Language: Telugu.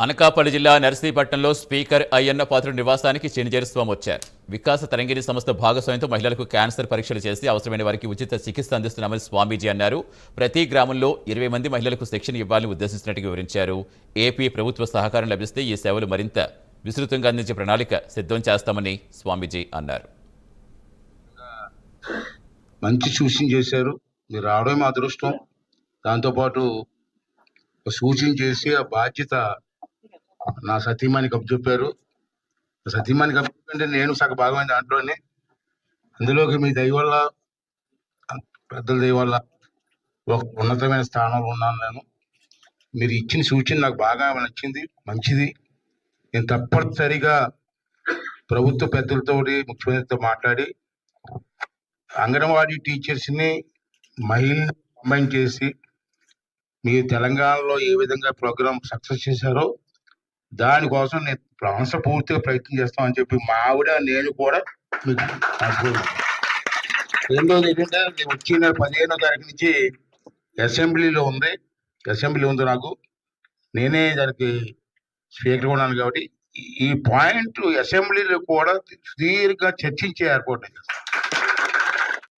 అనకాపల్లి జిల్లా నర్సీపట్నంలో స్పీకర్ అయ్యన్న పాత్రుడి నివాసానికి చెనిజేరి స్వామి వచ్చారు వికాస తరంగిణి సంస్థ భాగస్వామ్యంతో మహిళలకు క్యాన్సర్ పరీక్షలు చేసి అవసరమైన వారికి ఉచిత చికిత్స అందిస్తున్నామని స్వామీజీ అన్నారు. ప్రతి గ్రామంలో ఇరవై మంది మహిళలకు శిక్షణ ఇవ్వాలని ఉద్దేశించినట్టు వివరించారు. ఏపీ ప్రభుత్వ సహకారం లభిస్తే ఈ సేవలు మరింత విస్తృతంగా అందించే ప్రణాళిక సిద్ధం చేస్తామని స్వామీజీ అన్నారు. మంచి సూచన చేశారు. మీరు రావడమే మా అదృష్టం. దాంతోపాటు సూచన చేసి ఆ బాధ్యత నా సతీమణికి అప్పచెప్పారు కప్పు అప్పచెప్పంటే నేను సగ భాగమైన దాంట్లోనే. అందులోకి మీ దయ వల్ల పెద్దల దయ వల్ల ఒక ఉన్నతమైన స్థానంలో ఉన్నాను నేను. మీరు ఇచ్చిన సూచన నాకు బాగా నచ్చింది మంచిది. నేను తప్పనిసరిగా ప్రభుత్వ పెద్దలతోటి ముఖ్యమంత్రితో మాట్లాడి అంగన్వాడీ టీచర్స్ని మహిళలు కంబైన్ చేసి మీరు తెలంగాణలో ఏ విధంగా ప్రోగ్రామ్ సక్సెస్ చేశారో దానికోసం నేను ప్రాంశ పూర్తిగా ప్రయత్నం చేస్తామని చెప్పి మా ఆవిడ నేను కూడా మీకు రెండోది ఏంటంటే నేను వచ్చే నెల పదిహేనో తారీఖు నుంచి అసెంబ్లీలో ఉంది. అసెంబ్లీ ఉంది నాకు. నేనే దానికి స్పీకర్ ఉన్నాను కాబట్టి ఈ- పాయింట్ అసెంబ్లీలో కూడా సుదీర్ఘంగా చర్చించే ఏర్పాటు చేస్తాను